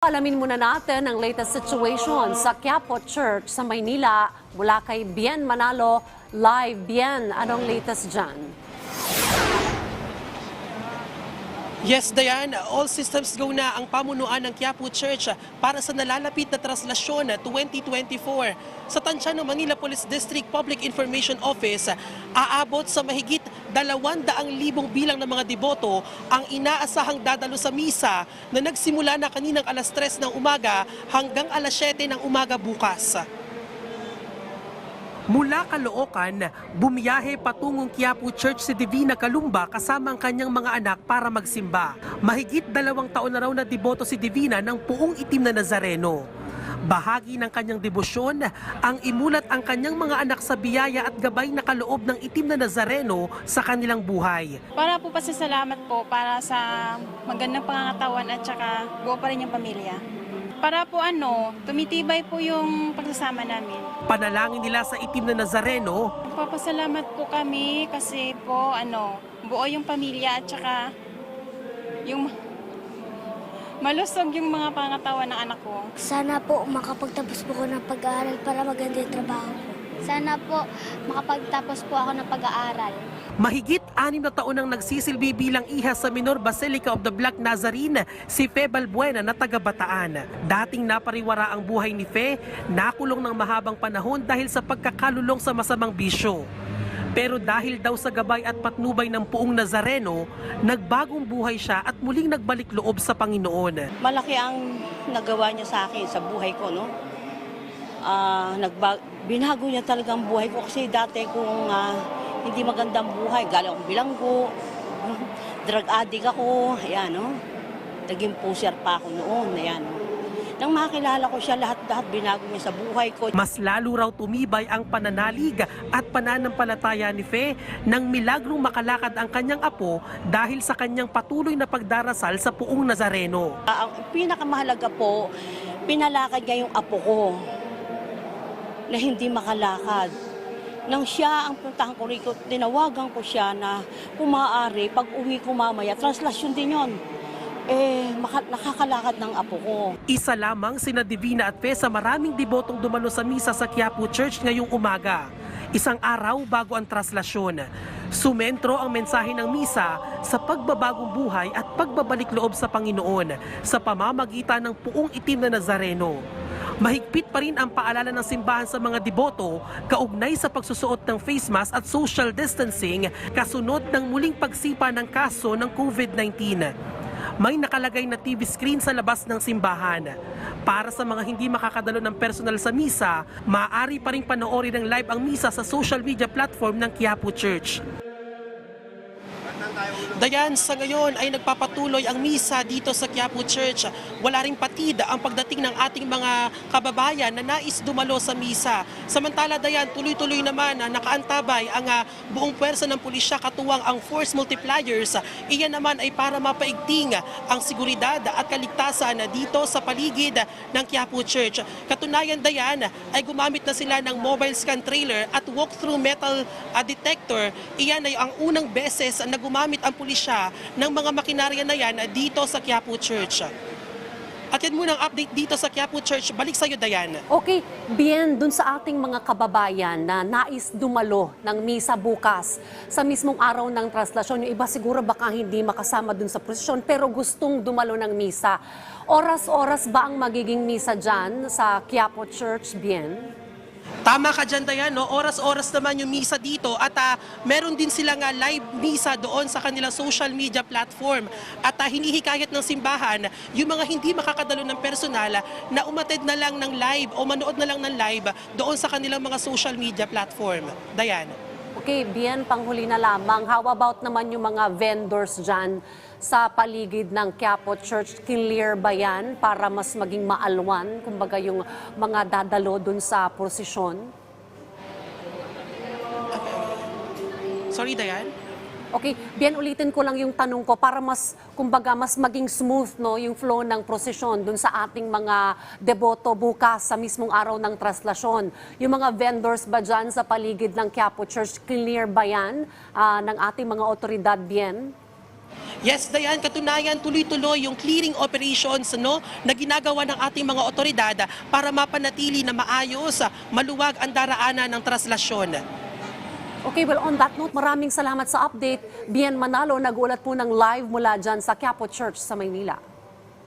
Alamin muna natin ang latest situation sa Quiapo Church sa Maynila mula kay Bien Manalo. Live, Bien, anong latest dyan? Yes, Dayan, all systems go na ang pamunuan ng Quiapo Church para sa nalalapit na traslasyon 2024. Sa tansya ng Manila Police District Public Information Office, aabot sa mahigit 200,000 bilang ng mga deboto ang inaasahang dadalo sa misa na nagsimula na kaninang alas 3 ng umaga hanggang alas 7 ng umaga bukas. Mula Caloocan, bumiyahe patungong Quiapo Church si Divina Kalumba kasama ang kanyang mga anak para magsimba. Mahigit dalawang taon na raw na deboto si Divina ng puong itim na Nazareno. Bahagi ng kanyang debosyon ang imulat ang kanyang mga anak sa biyaya at gabay na kaloob ng itim na Nazareno sa kanilang buhay. Para po pasasalamat po para sa magandang pangangatawan at saka buo pa rin yung pamilya. Para po ano, tumitibay po yung pagsasama namin. Panalangin nila sa itim na Nazareno Papasalamat po kami kasi po ano, buo yung pamilya at saka yung malusog yung mga pangatawan ng anak ko. Sana po makapagtapos po ko ng pag-aaral para maganda yung trabaho ko. Sana po makapagtapos po ako ng pag-aaral. Mahigit anim na taon nang nagsisilbi bilang iha sa Minor Basilica of the Black Nazarene, si Fe Balbuena na taga Bataan. Dating napariwara ang buhay ni Fe, nakulong ng mahabang panahon dahil sa pagkakalulong sa masamang bisyo. Pero dahil daw sa gabay at patnubay ng puong Nazareno, nagbagong buhay siya at muling nagbalik loob sa Panginoon. malaki ang nagawa niya sa akin sa buhay ko, no? Ah, nagba- binago niya talaga ang buhay ko kasi dati kung ah, hindi magandang buhay, galing akong bilanggo, drug addict ako, ayan, no? Naging pusher pa ako noon, ayan, no? Nang makilala ko siya, lahat-lahat binago niya sa buhay ko. Mas lalo raw tumibay ang pananalig at pananampalataya ni Fe nang milagrong makalakad ang kanyang apo dahil sa kanyang patuloy na pagdarasal sa puong Nazareno. Ah, ang pinakamahalaga po, pinalakad niya yung apo ko na hindi makalakad. Nang siya ang puntahan ko rito, tinawagan ko siya na kung maaari, pag uwi ko mamaya, translasyon din yon. Eh, maka- nakakalakad ng apo ko. Isa lamang sina Divina at Fe sa maraming debotong dumalo sa misa sa Quiapo Church ngayong umaga. Isang araw bago ang traslasyon. Sumentro ang mensahe ng misa sa pagbabagong buhay at pagbabalik loob sa Panginoon sa pamamagitan ng puong itim na Nazareno. Mahigpit pa rin ang paalala ng simbahan sa mga deboto kaugnay sa pagsusuot ng face mask at social distancing kasunod ng muling pagsipa ng kaso ng COVID-19 may nakalagay na TV screen sa labas ng simbahan. Para sa mga hindi makakadalo ng personal sa misa, maaari pa rin panoorin ng live ang misa sa social media platform ng Quiapo Church. Dayan, sa ngayon ay nagpapatuloy ang misa dito sa Quiapo Church. Wala ring patid ang pagdating ng ating mga kababayan na nais dumalo sa misa. Samantala, Dayan, tuloy-tuloy naman na nakaantabay ang ah, buong pwersa ng pulisya katuwang ang force multipliers. Iyan naman ay para mapaigting ang seguridad at kaligtasan dito sa paligid ng Quiapo Church. Katunayan, Dayan, ay gumamit na sila ng mobile scan trailer at walk-through metal ah, detector. Iyan ay ang unang beses na gumamit ang pulisya ng mga makinarya na yan dito sa Quiapo Church. At yan muna ang update dito sa Quiapo Church. Balik sa'yo, Dayan. Okay, Bien, dun sa ating mga kababayan na nais dumalo ng misa bukas sa mismong araw ng traslasyon, yung iba siguro baka hindi makasama dun sa prosesyon pero gustong dumalo ng misa. Oras-oras ba ang magiging misa dyan sa Quiapo Church, Bien? Tama ka dyan, Dayan. No? Oras-oras naman yung misa dito at ah, meron din sila nga live misa doon sa kanilang social media platform. At ah, hinihikayat ng simbahan yung mga hindi makakadalo ng personal na umatid na lang ng live o manood na lang ng live doon sa kanilang mga social media platform. Dayan. Okay, Bien, panghuli na lamang. How about naman yung mga vendors dyan sa paligid ng Quiapo Church? Clear ba yan para mas maging maalwan? Kumbaga yung mga dadalo dun sa prosesyon? Sorry, Dayan. Okay, Bien, ulitin ko lang yung tanong ko para mas, kumbaga, mas maging smooth no, yung flow ng prosesyon dun sa ating mga deboto bukas sa mismong araw ng traslasyon. Yung mga vendors ba dyan sa paligid ng Quiapo Church, clear ba yan ah, ng ating mga otoridad, Bien? Yes, Dayan, katunayan tuloy-tuloy yung clearing operations no na ginagawa ng ating mga otoridad para mapanatili na maayos, maluwag ang daraanan ng traslasyon. Okay, well on that note, maraming salamat sa update. Bien Manalo, nag-ulat po ng live mula dyan sa Quiapo Church sa Maynila.